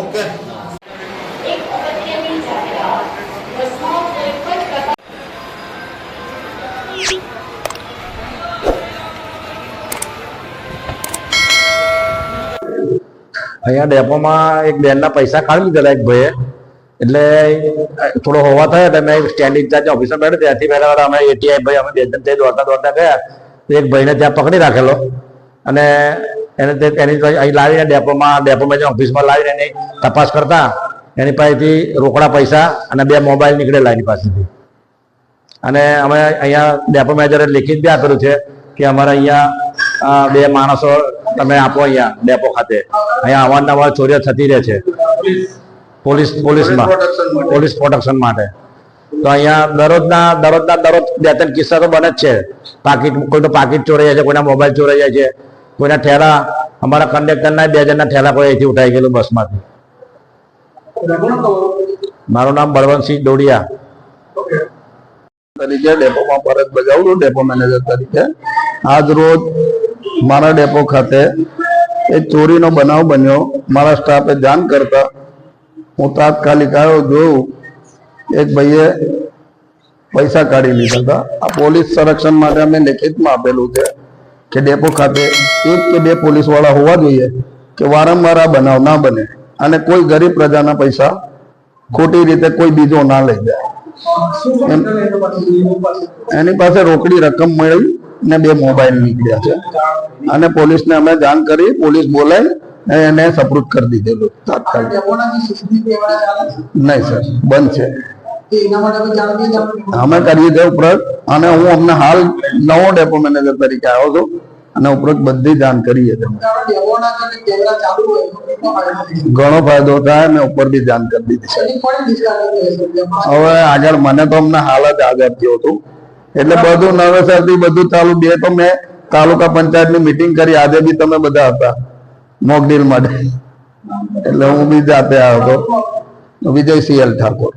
Okay અહીંયા ડેપોમાં એક બેનના પૈસા કાઢી લીધેલા એક ભાઈએ. એટલે થોડો હોવા થયો એટલે મેં સ્ટેન્ડ ઇન્ચાર્જ ઓફિસર બેઠો ત્યાંથી પહેલા વાળા અમે એટીઆઈ ભાઈ અમે બે જણ ત્યાં દોડતા દોડતા ગયા. એક ભાઈને ત્યાં પકડી રાખેલો. અને એને તે એની અહીં લાવીને ડેપોમાં ડેપોમાં ઓફિસમાં લાવીને એની તપાસ કરતા, એની પાસેથી રોકડા પૈસા અને બે મોબાઈલ નીકળેલા એની પાસેથી. અને અમે અહીંયા ડેપો મેનેજરે લેખિત બી આપેલું છે કે અમારે અહીંયા બે માણસો તમે આપો અહીંયા ડેપો ખાતે. અહીંયા અવારનવાર ચોરીઓ થતી રહે છે. પોલીસ, પોલીસમાં, પોલીસ પ્રોટેક્શન માટે. તો અહીંયા દરરોજના દરરોજના દરરોજ બે ત્રણ કિસ્સા તો બને જ છે. પાકીટ કોઈનો પાકીટ ચોરાઈ જાય છે, કોઈના મોબાઈલ ચોરાઈ જાય છે. કોઈના ઠેલા, અમારા કંડક્ટરના બે જણના ઠેલા કોઈ અહીંથી ઉઠાઈ ગયેલું બસમાંથી. મારું નામ બળવંતસિંહ ડોડિયા. તરીકે ડેપોમાં ફરજ બજાવું ડેપો મેનેજર તરીકે. આજ રોજ મારા ડેપો ખાતે એક ચોરીનો બનાવ બન્યો. મારા સ્ટાફે જાણ કરતા હું તાત્કાલિક આવ્યો, જોયું. એક ભાઈએ પૈસા કાઢી લીધા હતા. આ પોલીસ સંરક્ષણ માટે અમે લેખિતમાં આપેલું છે. કે ડેપો ખાતે એક કે બે પોલીસવાળા હોવા જોઈએ કે વારંવાર આ બનાવ ના બને અને કોઈ ગરીબ પ્રજાના પૈસા ખોટી રીતે કોઈ બીજો ના લઈ જાય. એની પાસે રોકડી રકમ મળી ને બે મોબાઈલ નીકળ્યા છે. અને પોલીસને અમે જાણ કરી, પોલીસ બોલાઈ એને સપૃત કરી દીધેલું. તાત્કાલિક નહીં સર, બંધ છે. અમે કરીએ છીએ ઉપરાંત અને હું અમને હાલ નવો ડેપો મેનેજર તરીકે આવ્યો છું. અને ઉપરોક્ત બધી દાન કરીએ ઘણો ફાયદો થાય મેં ઉપર બી જાણ કરી દીધી હવે આગળ મને તો અમને હાલ જ આગળ થયું હતું. એટલે બધું નવેસરથી બધું ચાલુ, બે તો મેં તાલુકા પંચાયતની મીટિંગ કરી, આજે બી તમે બધા હતા મોકડીલ માટે. એટલે હું બી જાતે આવ્યો હતો. વિજય એલ ઠાકોર.